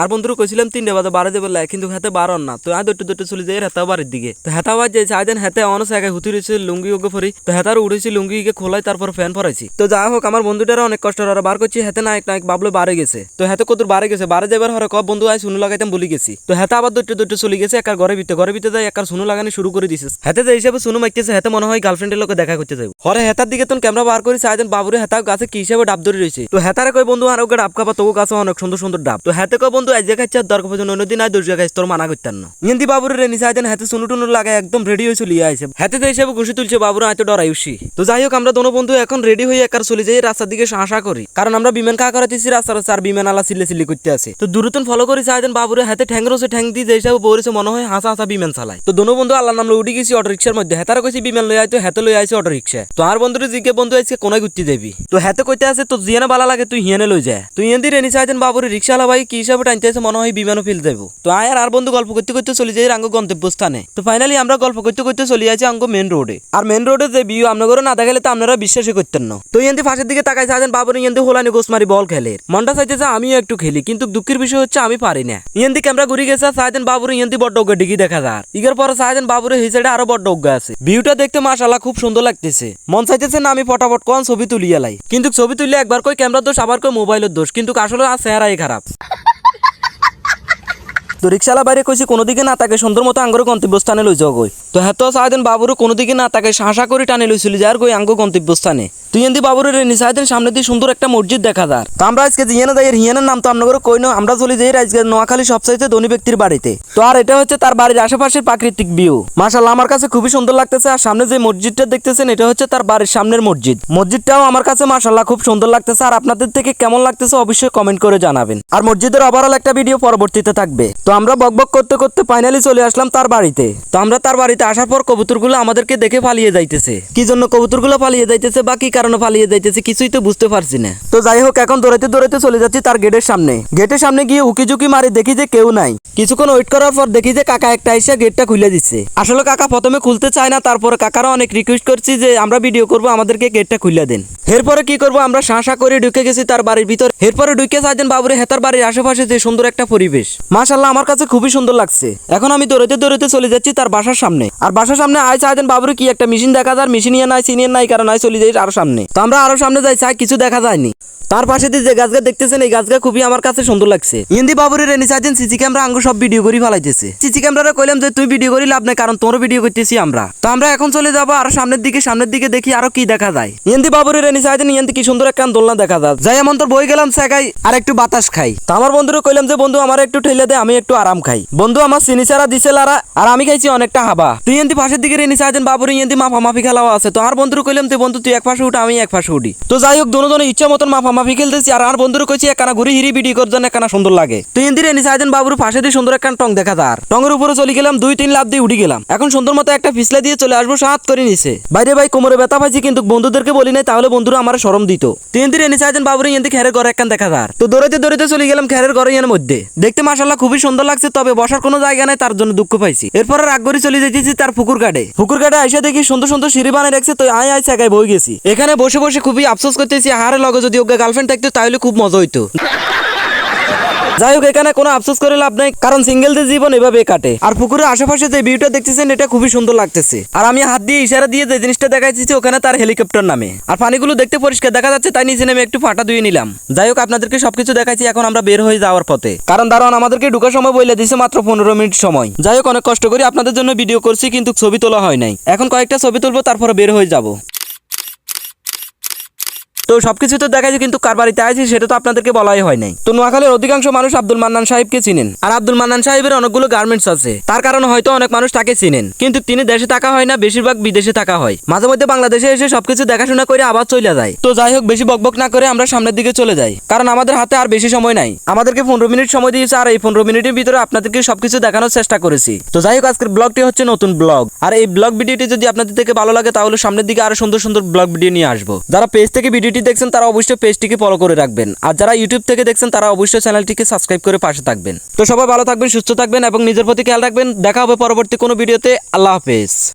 আর বন্ধুরা কইছিলাম তিনটে বাজে বারে দেবে লাই কিন্তু হাতে বারণ না। তো আয় দুটো চলে যাই হেতা বাড়ির দিকে। তো হেতা বাজ যাইছে আয় দেন হাতে অনস একা হুতি রয়েছে লুঙ্গি ওকে ফরি তো হেতার উড়েছি লুঙ্গি কে খোলাই, তারপর ফ্যান ফরাইছি তো যা হোক, আমার বন্ধুটারা অনেক কষ্ট আর বার করছি হাতে নায়ক নায়ক বাবলো বারে গেছে। তো হাতে কত বারে গেছে? বারে যাবার হরে কব, বন্ধু, আয় শুনু লাগাইতাম বলি গেছি। তো হাতে আবার দুটো দুটো চলে গেছে, একার ঘরে ভিতরে ঘরে ভিতরে যাই, একার শুনু লাগানি শুরু করে দিছে। হেতে যে হিসাবে শুনু মাইতেছে হেতে মনে হয় গার্লফ্রেন্ডের লোকে দেখা করতে যাব হরে হেতার দিকে তোর ক্যামেরা বার করি সাইদেন বাবুরে হেতা গাছে কি হিসাবে ডাব ধরে রয়েছে। তো হেতারে কই বন্ধু, আর ওকে ডাব খাবা তোকে গাছে অনেক সুন্দর সুন্দর ডাব। তো হেতে কই বন্ধু আজ খাচ্ছে আর দরকার পর্যন্ত অন্যদিন আয় দর্জা খাইছে তোর মানা করতেন না। ইন্দি বাবুরে রেনি সাইদেন হাতে শুনু টুনু লাগাই একদম রেডি হয়ে চলিয়ে আইছে। হাতে যে হিসাবে ঘুষি তুলছে বাবুরা, আয় তো ডরাই উসি। তো যাই হোক, আমরা দোনো বন্ধু এখন রেডি হয়ে একার চলে যাই, রাস্তার দিকে শাঁসা করি। কারণ আমরা বিমান কা করাতেছি রাস্তার চার বিমান আলা সিলে সিলে করতে আছে। তো দূরতন ফলো করি সাইদেন বাবুরে হাতে ঠ্যাং রয়েছে, ঠ্যাং দিয়ে যে হিসাবে বলেছে মনে হয় হাসা হাসা বিমান চালায়। তো দোনো বন্ধু আল্লাহ নাম উঠে গেছি অটো রিক্সার মধ্যে। হেতারা কইছি, বিমান লই আইতো হেতে লই আইছে অটো রিক্সা তো আর বন্ধুরে জিকে বন্ধু আইছে কোনায় ঘুরতে যাবি? তো হেতে কইতে আছে তো জিয়ানে বালা লাগে, তুই হিয়ানে লই যা। তুই এন্দি রেনি সাইদেন বাবুরে রিক্সাওয়ালা ভাই, কি হিসাবে আছে মনে হয় বিমানও ফেল যাব তো আয় আর বন্ধু গল্প করতে করতে চলে যাই আঙ্গ গন্তব্যস্থানে। তো ফাইনালি আমরা গল্প করতে করতে চলে যাচ্ছি আঙ্গ মেন রোডে আর মেন রোডে যে ভিউ আপনাদের না দেখালে তো আপনারা বিশ্বাসই করতেন না। তো এন্দি ফাঁসের দিকে তাকাই সাজেন বাবুরে এন্দি হোলানি গোসমারি বল খেলে। মনটা চাইতেছে আমিও একটু খেলি, কিন্তু দুঃখের বিষয় হচ্ছে আমি পারি না। ইয়েন্দি ক্যামেরা ঘুরে গেছে, সাজেন বাবুর ইয়েন্দি বড্ড উগ্গা ডিগি দেখা যায়। ইগের পরে সাজেন বাবুর সাইডে আরও বড্ড উগ্গা আছে। ভিউটা দেখতে মাশাল্লাহ খুব সুন্দর লাগতেছে। মন চাইতেছে না আমি ফটাফট কোন ছবি তুলিয়া লাই। কিন্তু ছবি তুললে একবার কই ক্যামেরার দোষ, আবার কই মোবাইলের দোষ। কিন্তু আসলে আর চেহারাই খারাপ। তো রিক্সালা বাইরে কইছি কোনো দিকে না তাকে সুন্দর মতো আঙ্গুর গন্তব্যস্থানে লই যাও গই তো হ্যাঁ তো সারাদিন বাবুরও কোনো দিকে না তাকে শাঁসা করে টানে লইছিল যার গই আঙ্গ গন্তব্যস্থানে। তুই এন্দি বাবুরের নিসাইদিন সামনে দিয়ে সুন্দর একটা মসজিদ দেখা যার তো আমরা আজকে জিয়ানা দাইয়ের হিয়ানের নাম তো আপনাদের কই না আমরা চলে যাই আজকে নোয়াখালী সবচাইতে ধনী ব্যক্তির বাড়িতে। তো আর এটা হচ্ছে তার বাড়ির আশেপাশের প্রাকৃতিক ভিউ মাশাল্লাহ আমার কাছে খুবই সুন্দর লাগতেছে আর সামনে যে মসজিদটা দেখতেছেন, এটা হচ্ছে তার বাড়ির সামনের মসজিদ। মসজিদটাও আমার কাছে মাশাল্লাহ খুব সুন্দর লাগতেছে আর আপনাদের থেকে কেমন লাগতেছে অবশ্যই কমেন্ট করে জানাবেন। আর মসজিদের ওভারঅল একটা ভিডিও পরবর্তীতে থাকবে। তো আমরা বকবক করতে করতে ফাইনালি চলে আসলাম তার বাড়িতে। তো আমরা তার বাড়িতে আসার পর কবুতরগুলো আমাদেরকে দেখে পালিয়ে যাইতেছে। কি জন্য কবুতরগুলো পালিয়ে যাইতেছে বা কি কারণে পালিয়ে যাইতেছে কিছুই তো বুঝতে পারছি না। তো যাই হোক, এখন দৌড়াইতে দৌড়াইতে চলে যাচ্ছি তার গেটের সামনে। গেটের সামনে গিয়ে উকি ঝুঁকি মারি দেখি যে কেউ নাই। কিছুক্ষণ ওয়েট করার পর দেখি যে কাকা একটা এসে গেটটা খুলে দিচ্ছে। আসলে কাকা প্রথমে খুলতে চায় না, তারপরে কাকারও অনেক রিকোয়েস্ট করছি যে আমরা ভিডিও করব, আমাদেরকে গেটটা খুলে দেন। এরপরে কি করব, আমরা শাঁসা করে ঢুকে গেছি তার বাড়ির ভিতর। এরপরে ঢুকে সাইদেন বাবুরে হেতার বাড়ির আশেপাশে যে সুন্দর একটা পরিবেশ। মাশাল্লাহ আমার কাছে খুবই সুন্দর লাগছে। এখন আমি দৌড়াতে দৌড়াতে চলে যাচ্ছি তার বাসার সামনে। আর বাসার সামনে আয় চাইদেন বাবুরে কি একটা মেশিন দেখা যায় মেশিন ইয়ে নাই সিনিয়র নাই, কারণ আয় চলে যাই আরও সামনে। তো আমরা আরও সামনে যাই চাই কিছু দেখা যায়নি। তার পাশে দিয়ে যে গাছগা দেখতেছেন, এই গাছগা খুবই আমার কাছে সুন্দর লাগছে। ইন্দি বাবুরে রেনি চাইছেন সিসি ক্যামেরা আঙ্গ সব ভিডিও করি ফেলাইতেছে। সিসি ক্যামেরা কইলাম যে, তুই ভিডিও করি লাভ নাই, কারণ তোর ভিডিও করতেছি আমরা। তো আমরা এখন চলে যাব আর সামনের দিকে সামনের দিকে দেখি আরও কি দেখা যায়। ইন্দি বাবুরে রেনি চাইছেন ইন্দি কি সুন্দর একটা দোলনা দেখা যায়। যাই এমন তোর বই গেলাম সেগাই আর একটু বাতাস খাই। তো আমার বন্ধুরে কইলাম যে, বন্ধু, আমার একটু ঠেলে দে, আমি একটু আরাম খাই। বন্ধু, আমার সিনিচারা দিছে লারা, আর আমি খাইছি অনেকটা হাবা। তুই ইন্দি পাশের দিকে রেনি চাইছেন বাবুরে ইন্দি মাফা মাফি খেলাও আছে। তো আর বন্ধুরে কইলাম যে বন্ধু, তুই এক পাশে উঠ, আমি এক পাশে উঠি। তো যাই হোক, দোনো ইচ্ছা মতন মাফা মাফি খেলতেছি, আর আমার বন্ধুরে কইছি, একখানা ঘুরি হিরি বিডি করছেন একখানা সুন্দর লাগে। তুই ইন্দি রেনি চাইছেন বাবুর পাশে দিয়ে সুন্দর একটা টং দেখা তার। টঙের উপরে চলে গেলাম, দুই তিন লাভ দিয়ে উঠে গেলাম। এখন সুন্দর মতো একটা ফিসলা দিয়ে চলে আসব, সাত করে নিছে। বাইরে ভাই, কোমরে ব্যথা পাইছি, কিন্তু বন্ধুদেরকে বলি নাই, তাহলে বন্ধুরা আমার সরম দিত। তুই ইন্দি রেনি চাইছেন বাবুর ইন্দি খেরের ঘরে একখান দেখা তার। তো দৌড়াতে দৌড়াতে চলে গেলাম খেরের ঘরে এর মধ্যে। দেখতে মাসাল্লাহ খুবই সুন্দর লাগছে, তবে বসার কোনো জায়গা নাই, তার জন্য দুঃখ পাইছি। এরপর রাগ করে চলে যেতেছি তার ফুকুর কাটে ফুকুর কাটে আইসা দেখি সুন্দর সুন্দর সিঁড়ি বানিয়ে রাখছে, তো আয় আয় জায়গায় বই গেছি। এখানে বসে বসে খুবই আফসোস করতেছি হারে লগে যদি ওকে গার্লফ্রেন্ড থাকতো, তাহলে খুব মজা হইতো। যাই হোক, এখানে কোনো আফসোস করে লাভ নাই, কারণ সিঙ্গেলদের জীবন এভাবে কাটে। আর পুকুরের আশেপাশে যে ভিউটা দেখতেছেন, এটা খুবই সুন্দর লাগতেছে। আর আমি হাত দিয়ে ইশারা দিয়ে যে জিনিসটা দেখাইছি ওখানে তার হেলিকপ্টার নামে। আর পানিগুলো দেখতে পরিষ্কার দেখা যাচ্ছে, তাই নিচে নেমে একটু ফাটা ধুয়ে নিলাম। যাই হোক, আপনাদেরকে সবকিছু দেখাইছি, এখন আমরা বের হয়ে যাওয়ার পথে। কারণ দারোয়ান আমাদেরকে ঢুকার সময় বলে দিছে মাত্র পনেরো মিনিট সময়। যাই হোক, অনেক কষ্ট করে আপনাদের জন্য ভিডিও করছি, কিন্তু ছবি তোলা হয় নাই। এখন কয়েকটা ছবি তুলবো, তারপরে বের হয়ে যাব। তো সবকিছু তো দেখা যায় কিন্তু কার বাড়িতে আছে সেটা তো আপনাদেরকে বলাই হয় নাই। তো নোয়াখালীর অধিকাংশ মানুষ আব্দুল মান্নান সাহেবকে চিনেন। আর আব্দুল মান্নান সাহেবের অনেকগুলো গার্মেন্টস আছে। তার কারণে হয়তো অনেক মানুষ তাকে চিনেন। কিন্তু তিনি দেশে থাকা হয় না, বেশিরভাগ বিদেশে থাকা হয়। মাঝে মধ্যে বাংলাদেশে এসে সবকিছু দেখাশোনা করে আবার চলে যায়। তো যাই হোক, বেশি বকবক না করে আমরা সামনের দিকে চলে যাই। কারণ আমাদের হাতে আর বেশি সময় নাই। আমাদেরকে পনেরো মিনিট সময় দিয়েছে আর এই পনেরো মিনিটের ভিতরে আপনাদেরকে সবকিছু দেখানোর চেষ্টা করেছি। তো যাই হোক, আজকের ব্লগটি হচ্ছে নতুন ব্লগ। আর এই ব্লগ ভিডিওটি যদি আপনাদের থেকে ভালো লাগে, তাহলে সামনের দিকে আরও সুন্দর সুন্দর ব্লগ ভিডিও নিয়ে আসব। যারা পেজ থেকে ভিডিওটি দেখছেন তারা অবশ্যই পেজটিকে ফলো করে রাখবেন। আর যারা ইউটিউব থেকে দেখছেন, তারা অবশ্যই চ্যানেলটিকে সাবস্ক্রাইব করে পাশে থাকবেন। তো সবাই ভালো থাকবেন, সুস্থ থাকবেন এবং নিজের প্রতি খেয়াল রাখবেন। দেখা হবে পরবর্তী কোনো ভিডিওতে। আল্লাহ হাফেজ।